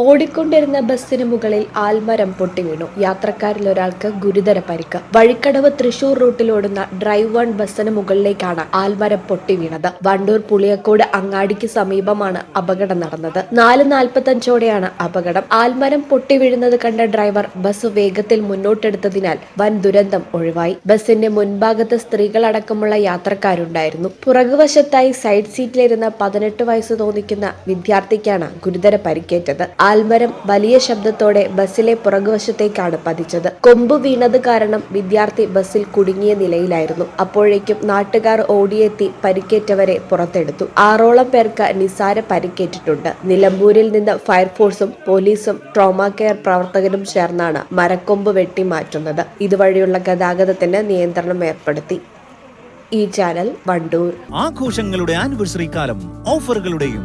ഓടിക്കൊണ്ടിരുന്ന ബസ്സിന് മുകളിൽ ആൽമരം പൊട്ടി വീണു യാത്രക്കാരിൽ ഒരാൾക്ക് ഗുരുതര പരിക്ക്. വഴിക്കടവ് തൃശൂർ റൂട്ടിൽ ഓടുന്ന ഡ്രൈവ് വൺ ബസ്സിന് മുകളിലേക്കാണ് ആൽമരം പൊട്ടി വീണത് വണ്ടൂർ പുളിയക്കോട് അങ്ങാടിക്ക് സമീപമാണ് അപകടം നടന്നത്. നാല് നാൽപ്പത്തഞ്ചോടെയാണ് അപകടം. ആൽമരം പൊട്ടി വീഴുന്നത് കണ്ട ഡ്രൈവർ ബസ് വേഗത്തിൽ മുന്നോട്ടെടുത്തതിനാൽ വൻ ദുരന്തം ഒഴിവായി. ബസിന്റെ മുൻഭാഗത്ത് സ്ത്രീകളടക്കമുള്ള യാത്രക്കാരുണ്ടായിരുന്നു. പുറകുവശത്തായി സൈഡ് സീറ്റിലിരുന്ന പതിനെട്ട് വയസ്സ് തോന്നിക്കുന്ന വിദ്യാർത്ഥിക്കാണ് ഗുരുതര പരിക്കേറ്റത്. ആൽമരം വലിയ ശബ്ദത്തോടെ ബസ്സിലെ പുറകുവശത്തേക്കാണ് പതിച്ചത്. കൊമ്പ് വീണത് കാരണം വിദ്യാർത്ഥി ബസ്സിൽ കുടുങ്ങിയ നിലയിലായിരുന്നു. അപ്പോഴേക്കും നാട്ടുകാർ ഓടിയെത്തി പരിക്കേറ്റവരെ പുറത്തെടുത്തു. ആറോളം പേർക്ക് നിസാര പരിക്കേറ്റിട്ടുണ്ട്. നിലമ്പൂരിൽ നിന്ന് ഫയർഫോഴ്സും പോലീസും ട്രോമാ കെയർ പ്രവർത്തകരും ചേർന്നാണ് മരക്കൊമ്പ് വെട്ടി മാറ്റുന്നത്. ഇതുവഴിയുള്ള ഗതാഗതത്തിന് നിയന്ത്രണം ഏർപ്പെടുത്തി. ഈ ചാനൽ വണ്ടൂർ. ആഘോഷങ്ങളുടെ ആനിവേഴ്സറി കാലം ഓഫറുകളുടെയും